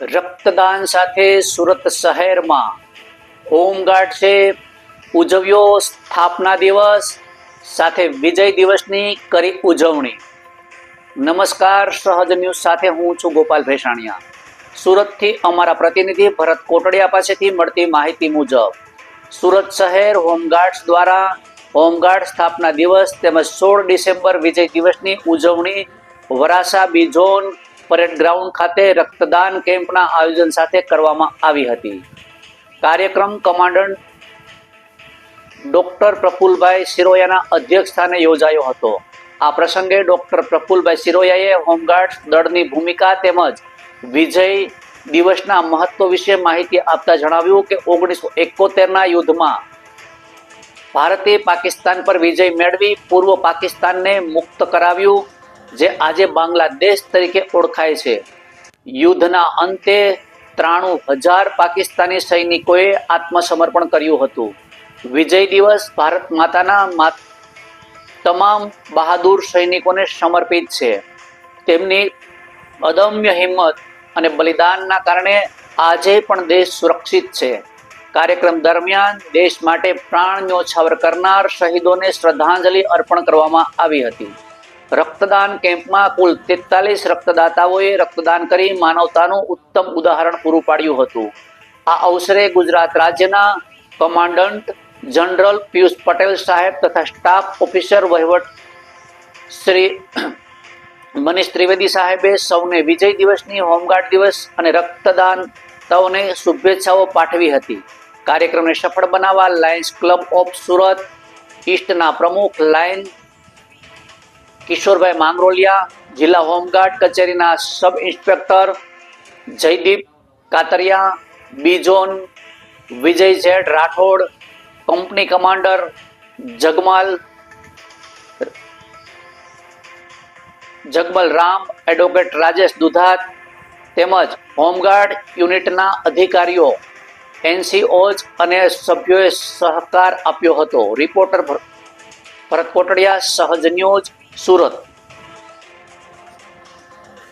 રક્તદાન સાથે સુરત શહેરમાં હોમગાર્ડ છે. ઉજવ્યો સ્થાપના દિવસ, સાથે વિજય દિવસની કરી ઉજવણી. નમસ્કાર, સહજ ન્યૂઝ સાથે હું છું ગોપાલ ભેસાણિયા. સુરતથી અમારા પ્રતિનિધિ ભરત કોટડિયા પાસેથી મળતી માહિતી મુજબ, સુરત શહેર હોમગાર્ડ્સ દ્વારા હોમગાર્ડ સ્થાપના દિવસ તેમજ સોળ ડિસેમ્બર વિજય દિવસની ઉજવણી વરાસા બી ઝોન પરેડ ગ્રાઉન્ડ ખાતે રક્તદાન કેમ્પના આયોજન સાથે કરવામાં આવી હતી. કાર્યક્રમ કમાન્ડન્ટ ડોક્ટર પ્રફુલભાઈ સિરોયાના અધ્યક્ષ સ્થાને યોજાયો હતો. આ પ્રસંગે ડોક્ટર પ્રફુલભાઈ સિરોયાએ હોમગાર્ડ્સ દળની ભૂમિકા તેમજ વિજય દિવસના મહત્વ વિશે માહિતી આપતા જણાવ્યું કે ઓગણીસો એકોતેરના યુદ્ધમાં ભારતે પાકિસ્તાન પર વિજય મેળવી, પૂર્વ પાકિસ્તાનને મુક્ત કરાવ્યું. જે આજે બાંગ્લાદેશ તરીકે ઓળખાય છે. યુદ્ધના અંતે ત્રાણું હજાર પાકિસ્તાની સૈનિકોએ આત્મસમર્પણ કર્યું હતું. વિજય દિવસ ભારત માતાના તમામ બહાદુર સૈનિકોને સમર્પિત છે. તેમની અદમ્ય હિંમત અને બલિદાનના કારણે આજે પણ દેશ સુરક્ષિત છે. કાર્યક્રમ દરમિયાન દેશ માટે પ્રાણ ન્યોછાવર કરનાર શહીદોને શ્રદ્ધાંજલિ અર્પણ કરવામાં આવી હતી. રક્તદાન કેમ્પમાં કુલ તેતાલીસ રક્તદાતાઓએ રક્તદાન કરી માનવતાનું ઉત્તમ ઉદાહરણ પૂરું પાડ્યું હતું. આ અવસરે ગુજરાત રાજ્યના કમાન્ડન્ટ જનરલ પિયુષ પટેલ સાહેબ તથા સ્ટાફ ઓફિસર વહીવટ શ્રી મનીષ ત્રિવેદી સાહેબે સૌને વિજય દિવસની હોમગાર્ડ દિવસ અને રક્તદાનતાઓને શુભેચ્છાઓ પાઠવી હતી. કાર્યક્રમને સફળ બનાવવા લાયન્સ ક્લબ ઓફ સુરત, ઈસ્ટના પ્રમુખ લાયન કિશોરભાઈ માંગરોલિયા, જિલ્લા હોમગાર્ડ કચેરીના sub inspector Jaydeep Katariya, બીજોન Vijay Jeth Rathod, company commander Jagmal, Jagmal Ram, advocate Rajesh Dudhat તેમજ હોમગાર્ડ યુનિટના અધિકારીઓ એનસીઓજ અને સભ્યોએ સહકાર આપ્યો હતો. રિપોર્ટર ભરત કોટડિયા, સહજ ન્યૂઝ સુરત.